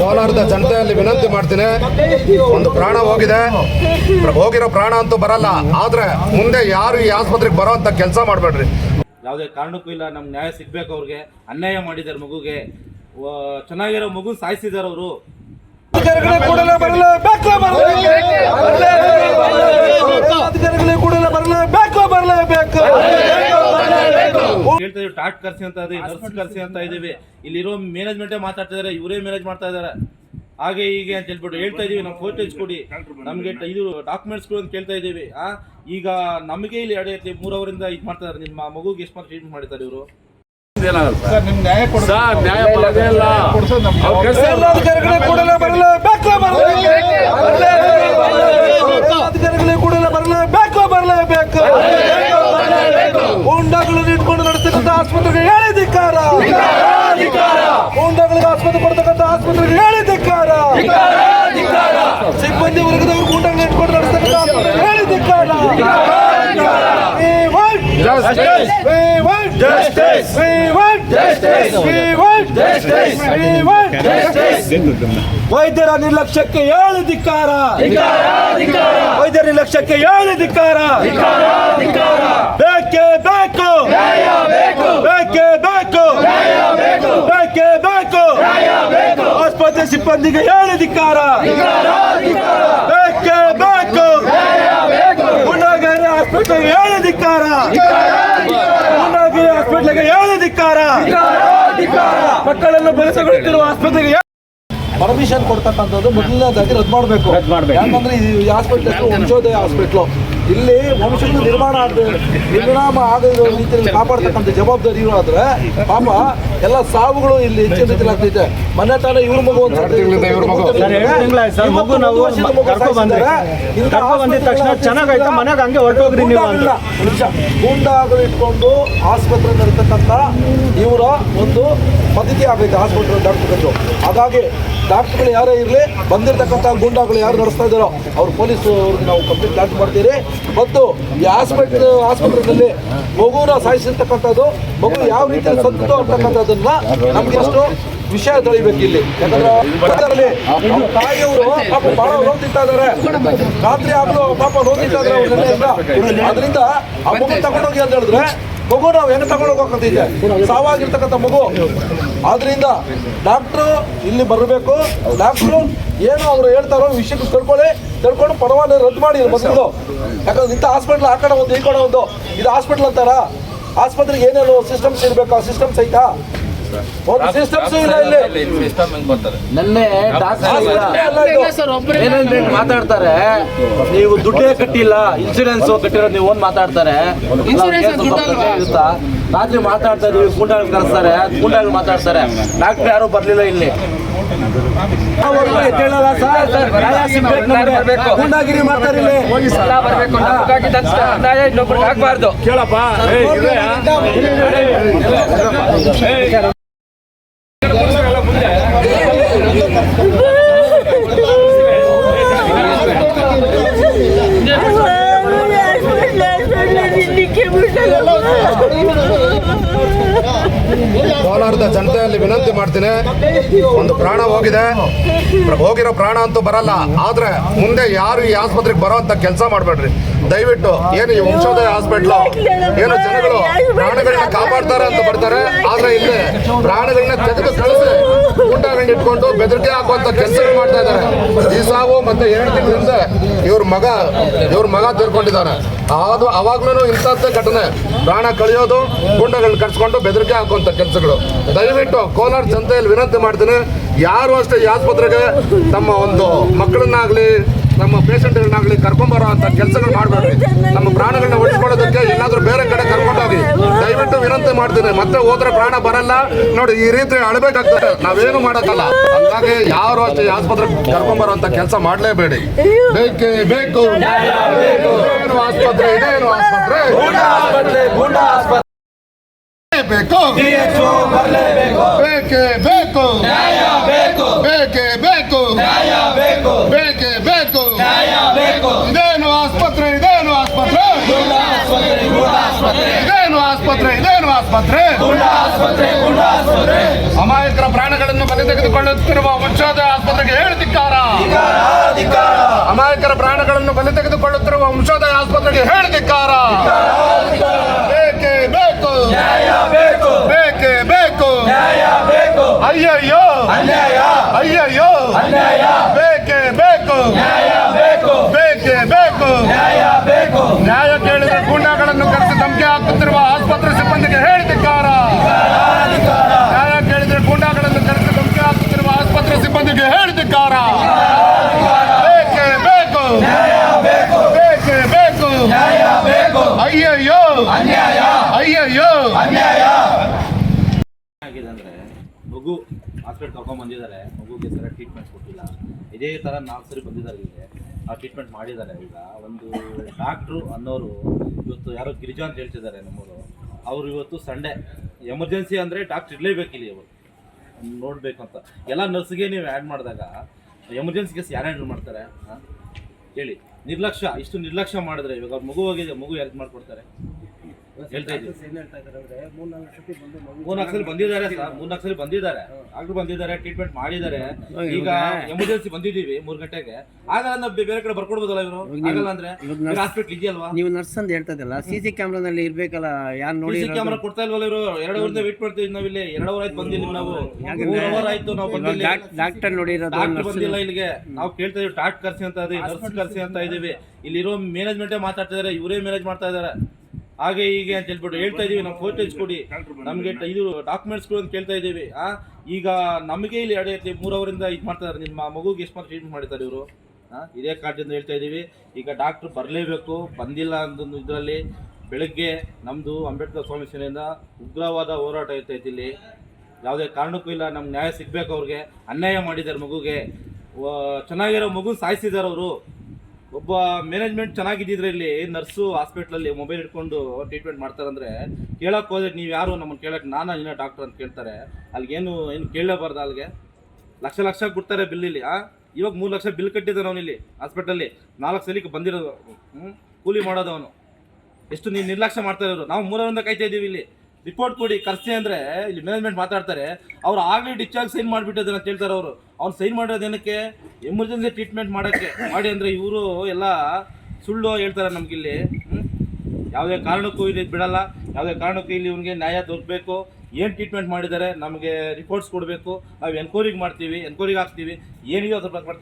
ಕೋಲಾರದ ಜನತೆಯಲ್ಲಿ ವಿನಂತಿ ಮಾಡ್ತೀನಿ. ಒಂದು ಪ್ರಾಣ ಹೋಗಿದೆ. ಹೋಗಿರೋ ಪ್ರಾಣ ಅಂತೂ ಬರಲ್ಲ. ಆದ್ರೆ ಮುಂದೆ ಯಾರು ಈ ಆಸ್ಪತ್ರೆಗೆ ಬರೋ ಅಂತ ಕೆಲಸ ಮಾಡಬೇಡ್ರಿ. ಯಾವುದೇ ಕಾರಣಕ್ಕೂ ಇಲ್ಲ. ನಮ್ಗೆ ನ್ಯಾಯ ಸಿಗ್ಬೇಕು ಅವ್ರಿಗೆ. ಅನ್ಯಾಯ ಮಾಡಿದ್ದಾರೆ ಮಗುಗೆ. ಚೆನ್ನಾಗಿರೋ ಮಗು ಸಾಯಿಸಿದಾರೆ ಅವರು. ಕೇಳ್ತಾ ಇದೀವಿ ಟಾಟ್ ಕರ್ಸಿ ಅಂತ ಇದೆ, ನರ್ಸ್ ಕರ್ಸಿ ಅಂತ ಇದೀವಿ ಇಲ್ಲಿರೋ ಮ್ಯಾನೇಜ್ಮೆಂಟೇ ಮಾತಾಡ್ತಾ ಇದಾರೆ ಇವರೇ ಮ್ಯಾನೇಜ್ ಮಾಡ್ತಾ ಇದಾರೆ ಹಾಗೆ ಹೀಗೆ ಅಂತ ಹೇಳ್ಬಿಟ್ಟು ಹೇಳ್ತಾ ಇದೀವಿ ನಮ್ಮ ಫೋಟೇಜ್ ಕೊಡಿ. ನಮಗೆ ಇದು ಡಾಕ್ಯುಮೆಂಟ್ಸ್ ಅಂತ ಕೇಳ್ತಾ ಇದೀವಿ ಈಗ ನಮಗೆ ಇಲ್ಲಿ ಅಡೆಯುತ್ತೆ ಮೂರ್ ಅವರಿಂದ ಇದು ಮಾಡ್ತಾ ಇದಾರೆ ನಿಮ್ಮ ಮಗುಗೆ ಎಷ್ಟು ಮಾತ್ರ ಟ್ರೀಟ್ಮೆಂಟ್ ಮಾಡಿದ್ದಾರೆ ಇವರು? ಅಧಿಕಾರಿಗಳೇ ಕೂಡಲೇ ಬರಲೇಬೇಕು ಅಧಿಕಾರಿಗಳೇ ಕೂಡಲೇ ಬರಲೇಬೇಕು ಬರಲೇಬೇಕು ಗೂಂಡಾಗಳನ್ನು ಇಟ್ಕೊಂಡು ನಡೆಸ್ತಕ್ಕಂಥ ಆಸ್ಪತ್ರೆಗೆ ಹೇಳಿ ಧಿಕ್ಕಾರ ಗೂಂಡಾಗಳಿಗೆ ಆಸ್ಪತ್ರೆ ಕೊಡ್ತಕ್ಕಂಥ ಆಸ್ಪತ್ರೆಗೆ ಹೇಳಿ ಧಿಕ್ಕಾರ ಸಿಬ್ಬಂದಿ ವರ್ಗದವರು ಗೂಂಡಾಗಳನ್ನು ಇಟ್ಕೊಂಡು ನಡೆಸ್ತಕ್ಕಂಥ ಆಸ್ಪತ್ರೆಗೆ ಹೇಳಿ ಧಿಕ್ಕಾರ ವೈದ್ಯರ ನಿರ್ಲಕ್ಷ್ಯಕ್ಕೆ ಏಳು ಧಿಕ್ಕಾರ! ವೈದ್ಯರ ನಿರ್ಲಕ್ಷ್ಯಕ್ಕೆ ಏಳು ಧಿಕ್ಕಾರ! ಬೇಕೇ ಬೇಕು! ಬೇಕೇ! ಬೇಕು ಬೇಕೇ! ಬೇಕು! ಆಸ್ಪತ್ರೆ ಸಿಬ್ಬಂದಿಗೆ ಏಳು ಧಿಕ್ಕಾರ ಬೇಕೇ ಬೇಕು ಗುಂಡಾಗಿರಿ ಹಾಸ್ಪಿಟ್ಲಿಗೆ ಏಳು ಧಿಕ್ಕಾರ ಗುಂಡಾಗಿರಿ ಹಾಸ್ಪಿಟ್ಲಿಗೆ ಏಳು ಧಿಕ್ಕಾರ ಮಕ್ಕಳನ್ನು ಬೆಳೆಸಿಕೊಳ್ಳುತ್ತಿರುವ ಆಸ್ಪತ್ರೆಗೆ ಪರ್ಮಿಷನ್ ಕೊಡ್ತಕ್ಕಂಥದ್ದು ಮೊದಲನೇದಾಗಿ ರದ್ದು ಮಾಡಬೇಕು. ಯಾಕಂದ್ರೆ ಈ ಹಾಸ್ಪಿಟ್ಲ್ ವಂಶೋದಯ ಹಾಸ್ಪಿಟ್ಲು ಇಲ್ಲಿ ವಂಶದ ನಿರ್ಮಾಣ ಆದ ನಿರ್ನಾಮ ಆಗದ ರೀತಿಯಲ್ಲಿ ಕಾಪಾಡ್ತಕ್ಕಂಥ ಜವಾಬ್ದಾರಿ ಇವರು ಆದ್ರೆ ಪಾಪ ಎಲ್ಲ ಸಾವುಗಳು ಇಲ್ಲಿ ಹೆಚ್ಚಿನ ರೀತಿಯಲ್ಲಿ ಆಗ್ತೈತೆ ಮನೆ ತಾನೇ ಇವ್ರ ಮಗು ಅಂತ ಬಂದಿದ ತಕ್ಷಣ ಚೆನ್ನಾಗಾಯ್ತು, ಮನೆಗೆ ಹಂಗೆ ಹೊರ್ಟೋಗ್ರಿ ನೀವು. ಗೂಂಡಾಗಳು ಇಟ್ಕೊಂಡು ಆಸ್ಪತ್ರೆ ನಡೀತಕ್ಕಂಥ ಇವರ ಒಂದು ಪದ್ಧತಿ ಆಗೈತೆ ಆಸ್ಪತ್ರೆ ಡಾಕ್ಟರ್ಗಳು ಹಾಗಾಗಿ ಡಾಕ್ಟರ್ಗಳು ಯಾರೇ ಇರಲಿ ಬಂದಿರತಕ್ಕಂಥ ಗೂಂಡಾಗಳು ಯಾರು ನಡೆಸ್ತಾ ಇದ್ದಾರೋ ಅವ್ರು ಪೊಲೀಸ್ ಅವ್ರಿಗೆ ನಾವು ಕಂಪ್ಲೇಂಟ್ ಲಾಂಚ್ ಮಾಡ್ತೀರಿ. ಮತ್ತು ಈ ಆಸ್ಪತ್ರೆ ಆಸ್ಪತ್ರೆಯಲ್ಲಿ ಮಗುನ ಸಾಯಿಸಿರ್ತಕ್ಕಂಥದ್ದು ಮಗು ಯಾವ ರೀತಿಯಲ್ಲಿ ಸತ್ತು ಅಂತಕ್ಕಂಥದ್ದನ್ನ ನಮ್ಗೆ ವಿಷಯ ತಿಳಿಬೇಕು ಇಲ್ಲಿ ಯಾಕಂದ್ರೆ ತಾಯಿಯವರು ಪಾಪ ಬಹಳ ನೋಡ್ತಿರ್ತಾ ಇದಾರೆ ರಾತ್ರಿ ಆಗ್ಲೂ ಪಾಪ ಅವ್ರ ಅದರಿಂದ ಆ ಮಗು ತಗೊಂಡೋಗಿ ಅಂತ ಹೇಳಿದ್ರೆ, ಮಗು ನಾವು ಹೆಂಗ್ ತಗೊಂಡು ಸಾವಾಗಿರ್ತಕ್ಕಂತ ಸಾವಾಗಿರ್ತಕ್ಕಂಥ ಮಗು. ಆದ್ರಿಂದ ಡಾಕ್ಟ್ರು ಇಲ್ಲಿ ಬರಬೇಕು. ಡಾಕ್ಟ್ರು ಏನು ಅವ್ರು ಹೇಳ್ತಾರೋ ವಿಷಯಕ್ಕೆ ತಿಳ್ಕೊಳ್ಳಿ. ತಿಳ್ಕೊಂಡು ಪರವಾನ ರದ್ದು ಮಾಡಿ ಬಸ್ಗಳು ಯಾಕಂದ್ರೆ ಇಂಥ ಹಾಸ್ಪಿಟ್ಲ್ ಆ ಕಡೆ ಒಂದು, ಈ ಕಡೆ ಒಂದು. ಇದು ಹಾಸ್ಪಿಟ್ಲ್ ಅಂತಾರ? ಆಸ್ಪತ್ರೆಗೆ ಏನೇನು ಸಿಸ್ಟಮ್ಸ್ ಇರಬೇಕು? ಆ ಸಿಸ್ಟಮ್ಸ್ ಐತಾ? ಮಾತಾಡ್ತಾರೆ ನೀವು ದುಡ್ಡೇ ಕಟ್ಟಿಲ್ಲ ಇನ್ಸೂರೆನ್ಸ್ ಕಟ್ಟಿರೋ ನೀವು ಒಂದ್ ಮಾತಾಡ್ತಾರೆ ರಾತ್ರಿ ಮಾತಾಡ್ತಾ ಇದೀವಿ ಗೂಂಡಾಗಳು ಕರೆಸ್ತಾರೆ ಗೂಂಡಾಗಳು ಮಾತಾಡ್ತಾರೆ ಡಾಕ್ಟರ್ ಯಾರು ಬರ್ಲಿಲ್ಲ ಇಲ್ಲಿ. ಗೂಂಡಾಗಿರಿ ಮಾಡ್ತಾರೆ ಇಲ್ಲಿ ಕೇಳಪ್ಪ Boo! ಮಾಡ್ತೀನಿ ಒಂದು ಪ್ರಾಣ ಹೋಗಿದೆ. ಹೋಗಿರೋ ಪ್ರಾಣ ಅಂತೂ ಬರಲ್ಲ. ಆದ್ರೆ ಮುಂದೆ ಯಾರು ಈ ಆಸ್ಪತ್ರೆಗೆ ಬರೋ ಅಂತ ಕೆಲಸ ಮಾಡಬೇಡ್ರಿ. ದಯವಿಟ್ಟು ಏನು ಈ ವಂಶೋದಯ ಹಾಸ್ಪಿಟ್ಲ್ ಏನು ಜನಗಳು ಪ್ರಾಣಗಳನ್ನ ಕಾಪಾಡ್ತಾರೆ ಅಂತ ಬರ್ತಾರೆ. ಆದ್ರೆ ಇಲ್ಲಿ ಪ್ರಾಣಗಳನ್ನ ತೆಗೆದು ಕಳಿಸಿ ಊಟ ಇಟ್ಕೊಂಡು ಬೆದರಿಕೆ ಹಾಕುವಂತ ಕೆಲಸಗಳು ಮಾಡ್ತಾ ಇದ್ದಾರೆ. ಈ ಸಾವು ಮತ್ತೆ ಎರಡು ತಿಂಗಳಿಂದ ಇವ್ರ ಮಗ ಇವ್ರ ಮಗ ತೀರ್ಕೊಂಡಿದ್ದಾನೆ. ಅದು ಅವಾಗ್ಲೂ ಇಂಥದ್ದೇ ಘಟನೆ. ಪ್ರಾಣ ಕಳೆಯೋದು, ಗುಂಡಗಳನ್ನ ಕಟ್ಸ್ಕೊಂಡು ಬೆದರಿಕೆ ಹಾಕುವಂತ ಕೆಲಸಗಳು. ದಯವಿಟ್ಟು ಕೋಲಾರ ಜನತೆಯಲ್ಲಿ ವಿನಂತಿ ಮಾಡ್ತೀನಿ. ಯಾರು ಅಷ್ಟೇ ಆಸ್ಪತ್ರೆಗೆ ತಮ್ಮ ಒಂದು ಮಕ್ಕಳನ್ನಾಗ್ಲಿ ನಮ್ಮ ಪೇಷಂಟ್ಗಳನ್ನಾಗಲಿ ಕರ್ಕೊಂಬರೋ ಅಂತ ಕೆಲಸಗಳು ಮಾಡಬೇಡ್ರಿ. ನಮ್ಮ ಪ್ರಾಣಗಳನ್ನ ಉಳಿಸ್ಕೊಳ್ಳೋದಕ್ಕೆ ಎಲ್ಲಾದ್ರೂ ಬೇರೆ ಕಡೆ ಕರ್ಕೊಂಡೋಗಿ. ದಯವಿಟ್ಟು ವಿನಂತಿ ಮಾಡ್ತೀನಿ, ಮತ್ತೆ ಹೋದ್ರೆ ಪ್ರಾಣ ಬರಲ್ಲ. ನೋಡಿ, ಈ ರೀತಿ ಅಳಬೇಕಾಗ್ತದೆ. ನಾವೇನು ಮಾಡಕ್ಕಲ್ಲ. ಹಂಗಾಗಿ ಯಾರು ಅಷ್ಟೇ ಆಸ್ಪತ್ರೆ ಕರ್ಕೊಂಬರೋ ಅಂತ ಕೆಲಸ ಮಾಡಲೇಬೇಡಿ. ಬೇಕೇ ಬೇಕು. ಆಸ್ಪತ್ರೆ ಆಸ್ಪತ್ರೆ? ಬೇಕು. ಬೇಕೇ ಬೇಕು. ಬೇಕೇ ಬೇಕು. ಬೇಕೇ ಬೇಕು ಇದೇನು ಆಸ್ಪತ್ರೆ ಇದೇನು ಆಸ್ಪತ್ರೆ ಇದೇನು ಆಸ್ಪತ್ರೆ ಇದೇನು ಆಸ್ಪತ್ರೆ? ಅಮಾಯಕರ ಪ್ರಾಣಗಳನ್ನು ಬಲಿ ತೆಗೆದುಕೊಳ್ಳುತ್ತಿರುವ ಮುಂಚಾದ ಆಸ್ಪತ್ರೆಗೆ ಹೇಳ್ತಿಕ್ಕಾರ. ಅಮಾಯಕರ ಪ್ರಾಣಗಳನ್ನು ಬಲಿ ತೆಗೆದುಕೊಳ್ಳುತ್ತಿರುವ ವಂಶೋದಯ ಆಸ್ಪತ್ರೆಗೆ ಹೇಳ್ತಿಕ್ಕಾರ. ಬೇಕೇ ಬೇಕು. ಬೇಕೇ. ಬೇಕು ಅಯ್ಯಯ್ಯೋ. ಅಯ್ಯಯ್ಯೋ. ಬೇಕು ಬೇಕೇ ಬೇಕು ನ್ಯಾಯ ಕೇಳಿದ ಗೂಂಡಾಗಳನ್ನು ಕರೆಸಿ ಧಮಕಿ ಹಾಕುತ್ತಿರುವ ಆಸ್ಪತ್ರೆ ಸಿಬ್ಬಂದಿಗೆ ಹೇಳ್ತಿಕ್ಕಾರ ನ್ಯಾಯ ಕೇಳಿದ್ರೆ ಗೂಂಡಾಗಳನ್ನು ಕರೆಸಿ ಧಮಕಿ ಹಾಕುತ್ತಿರುವ ಆಸ್ಪತ್ರೆ ಸಿಬ್ಬಂದಿಗೆ ಹೇಳ್ತಿಕ್ಕಾರ ಬೇಕೇ ಬೇಕು ಬೇಕೇ ಬೇಕು ಅಯ್ಯಯ್ಯೋ. ಅನ್ಯಾಯ. ಆಗಿದೆ ಅಂದ್ರೆ ಮಗು ಹಾಸ್ಪಿಟಲ್ ಕರ್ಕೊಂಡ್ ಬಂದಿದ್ದಾರೆ. ಮಗುಗೆ ಸರಿಯಾಗಿ ಟ್ರೀಟ್ಮೆಂಟ್ ಕೊಟ್ಟಿಲ್ಲ. ಇದೇ ತರ ನಾಲ್ಕು ಸರಿ ಬಂದಿದ್ದಾರೆ ಇಲ್ಲಿಗೆ ಆ ಟ್ರೀಟ್ಮೆಂಟ್ ಮಾಡಿದ್ದಾರೆ ಈಗ. ಒಂದು ಡಾಕ್ಟ್ರು ಅನ್ನೋರು ಇವತ್ತು ಯಾರೋ ಗಿರಿಜಾ ಅಂತ ಹೇಳ್ತಿದ್ದಾರೆ ನಮ್ಮವರು. ಅವರು ಇವತ್ತು ಸಂಡೇ ಎಮರ್ಜೆನ್ಸಿ ಅಂದರೆ ಡಾಕ್ಟ್ರ್ ಇರಲೇಬೇಕು ಇಲ್ಲಿ ಅವರು. ನೋಡಬೇಕು ಅಂತ ಎಲ್ಲ ನರ್ಸ್ಗೆ ನೀವು ಆ್ಯಡ್ ಮಾಡಿದಾಗ ಎಮರ್ಜೆನ್ಸಿ ಕೇಸ್ ಯಾರು ಹ್ಯಾಂಡಲ್ ಮಾಡ್ತಾರೆ? ಹೇಳಿ. ನಿರ್ಲಕ್ಷ್ಯ. ಇಷ್ಟು ನಿರ್ಲಕ್ಷ್ಯ ಮಾಡಿದ್ರೆ ಇವಾಗ ಅವ್ರ ಮಗು ಹೋಗಿದೆ ಮಗು ಹೆಲ್ಪ್ ಮಾಡ್ಕೊಡ್ತಾರೆ? ಹೇಳ್ತಾ ಮೂರ್ನಾಲ್ಕು ಸಲ ಬಂದಿದ್ದಾರೆ ಸರ್ ಮೂರ್ನಾಲ್ಕು ಸಲ ಬಂದಿದ್ದಾರೆ. ಡಾಕ್ಟರ್ ಬಂದಿದ್ದಾರೆ ಟ್ರೀಟ್ಮೆಂಟ್ ಮಾಡಿದ್ದಾರೆ. ಈಗ ಎಮರ್ಜೆನ್ಸಿ ಬಂದಿದ್ದೀವಿ ಮೂರ್ ಗಂಟೆಗೆ. ಆಗಲ್ಲ ಅಂದ್ರೆ ಬೇರೆ ಕಡೆ ಬರ್ಕೊಡ್ಬೋದಲ್ಲ ಇವರು? ಆಗಲ್ಲ ಅಂದ್ರೆ ಹಾಸ್ಪಿಟ್ಲ್ ಇದೆಯಲ್ವಾ? ನೀವು ನರ್ಸ್ ಅಂತ ಹೇಳ್ತದಲ್ಲ ಸಿ ಸಿ ಕ್ಯಾಮ್ರಾದಲ್ಲಿ ಇರ್ಬೇಕಲ್ಲ ಯಾರು ನೋಡಿ ಕ್ಯಾಮ್ರಾ ಕೊಡ್ತಾ ಇಲ್ವಲ್ಲ ಇವರು? ಎರಡು ಅವರಿಂದ ವೇಟ್ ಮಾಡ್ತೀವಿ ನಾವಿಲ್ಲಿ ಎರಡು ಅವರ್ ಆಯ್ತು ಬಂದಿಲ್ಲ ನಾವು. ಮೂರ್ ಅವರ್ ಆಯ್ತು ನಾವು ಬಂದಿಲ್ಲ ಡಾಕ್ಟರ್ ನೋಡಿರೋದು ಬಂದಿಲ್ಲ ಇಲ್ಲಿಗೆ. ನಾವು ಕೇಳ್ತಾ ಇದೀವಿ ಡಾಕ್ಟರ್ ಕರ್ಸಿ ಅಂತ ಇದೀವಿ ನರ್ಸ್ ಕರ್ಸಿ ಅಂತ ಇದೀವಿ. ಇಲ್ಲಿರೋ ಮ್ಯಾನೇಜ್ಮೆಂಟೇ ಇದಾರೆ ಇವರೇ ಮ್ಯಾನೇಜ್ ಮಾಡ್ತಾ ಇದ್ದಾರೆ ಹಾಗೆ ಹೀಗೆ ಅಂತ ಹೇಳ್ಬಿಟ್ಟು ಹೇಳ್ತಾ ಇದೀವಿ. ನಾವು ಫೋಟೇಜ್ ಕೊಡಿ. ನಮಗೆ ಇದು ಡಾಕ್ಯುಮೆಂಟ್ಸ್ ಕೊಡಿ ಅಂತ ಕೇಳ್ತಾ ಇದ್ದೀವಿ ಆ, ಈಗ ನಮಗೆ ಇಲ್ಲಿ ಎರಡು ಮೂರು ಅವರಿಂದ ಇದು ಮಾಡ್ತಾ ಇದ್ದಾರೆ ನಿಮ್ಮ ಮಗುಗೆ ಎಷ್ಟು ಮಾತ್ರ ಟ್ರೀಟ್ಮೆಂಟ್ ಮಾಡ್ತಾರೆ ಇವರು? ಇದೇ ಕಾರಣದಿಂದ ಹೇಳ್ತಾ ಇದೀವಿ. ಈಗ ಡಾಕ್ಟ್ರು ಬರಲೇಬೇಕು. ಬಂದಿಲ್ಲ ಅಂತ ಇದರಲ್ಲಿ. ಬೆಳಗ್ಗೆ ನಮ್ಮದು ಅಂಬೇಡ್ಕರ್ ಸ್ವಾಮಿ ಸೇನೆಯಿಂದ ಉಗ್ರವಾದ ಹೋರಾಟ ಇರ್ತೈತಿ ಇಲ್ಲಿ. ಯಾವುದೇ ಕಾರಣಕ್ಕೂ ಇಲ್ಲ. ನಮ್ಗೆ ನ್ಯಾಯ ಸಿಗ್ಬೇಕು ಅವ್ರಿಗೆ. ಅನ್ಯಾಯ ಮಾಡಿದ್ದಾರೆ ಮಗುಗೆ. ಚೆನ್ನಾಗಿರೋ ಮಗು ಸಾಯಿಸಿದ್ದಾರೆ ಅವರು. ಒಬ್ಬ ಮ್ಯಾನೇಜ್ಮೆಂಟ್ ಚೆನ್ನಾಗಿದ್ದಿದ್ರೆ ಇಲ್ಲಿ. ನರ್ಸು ಹಾಸ್ಪಿಟ್ಲಲ್ಲಿ ಮೊಬೈಲ್ ಇಟ್ಕೊಂಡು ಟ್ರೀಟ್ಮೆಂಟ್ ಮಾಡ್ತಾರಂದ್ರೆ ಕೇಳಕ್ ಹೋದ್ರೆ ನೀವು ಯಾರು ನಮ್ಮನ್ನು ಕೇಳಕ್ ನಾನು ನಿನ್ನ ಡಾಕ್ಟರ್ ಅಂತ ಕೇಳ್ತಾರೆ. ಅಲ್ಲಿಗೇನು ಏನು ಕೇಳಲೇಬಾರ್ದು ಅಲ್ಲಿಗೆ ಲಕ್ಷ ಲಕ್ಷ ಕೊಡ್ತಾರೆ ಬಿಲ್ ಇಲ್ಲಿ, ಆ? ಇವಾಗ ಮೂರು ಲಕ್ಷ ಬಿಲ್ ಕಟ್ಟಿದ್ದಾನೆ ಅವನು ಇಲ್ಲಿ ಹಾಸ್ಪಿಟಲ್ಲಿ ನಾಲ್ಕು ಸಲಿಕ್ಕೆ ಬಂದಿರೋದು ಕೂಲಿ ಮಾಡೋದು ಅವನು ಎಷ್ಟು ನೀನು ನಿರ್ಲಕ್ಷ್ಯ ಮಾಡ್ತಾ ಇರೋರು ನಾವು ಮೂರರಿಂದ ಕಾಯ್ತಾ ಇದೀವಿ ಇಲ್ಲಿ. ರಿಪೋರ್ಟ್ ಕೊಡಿ, ಕರ್ಸಿ ಅಂದ್ರೆ ಇಲ್ಲಿ ಮ್ಯಾನೇಜ್ಮೆಂಟ್ ಮಾತಾಡ್ತಾರೆ. ಅವ್ರು ಆಗ್ಲೇ ಡಿಸ್ಚಾರ್ಜ್ ಸೈನ್ ಮಾಡಿಬಿಟ್ಟಿದ್ದಾರೆ ಅಂತ ಹೇಳ್ತಾರೆ ಅವರು ಅವ್ನು ಸೈನ್ ಮಾಡೋದು ಏನಕ್ಕೆ? ಎಮರ್ಜೆನ್ಸಿ ಟ್ರೀಟ್ಮೆಂಟ್ ಮಾಡೋಕ್ಕೆ. ಮಾಡಿ ಅಂದ್ರೆ ಇವರು ಎಲ್ಲ ಸುಳ್ಳು ಹೇಳ್ತಾರೆ ನಮಗಿಲ್ಲಿ? ಯಾವುದೇ ಕಾರಣಕ್ಕೂ ಇಲ್ಲಿ ಬಿಡಲ್ಲ. ಯಾವುದೇ ಕಾರಣಕ್ಕೂ ಇಲ್ಲಿ ಇವನಿಗೆ ನ್ಯಾಯ ದೊರಕಬೇಕು. ಏನು ಟ್ರೀಟ್ಮೆಂಟ್ ಮಾಡಿದ್ದಾರೆ ನಮಗೆ ರಿಪೋರ್ಟ್ಸ್ ಕೊಡಬೇಕು. ನಾವು ಎನ್ಕ್ವೈರಿಗೆ ಮಾಡ್ತೀವಿ ಎನ್ಕ್ವೈರಿಗೆ ಹಾಕ್ತೀವಿ. ಏನಿದೆಯೋ ಅದ್ರ ಬಗ್ಗೆ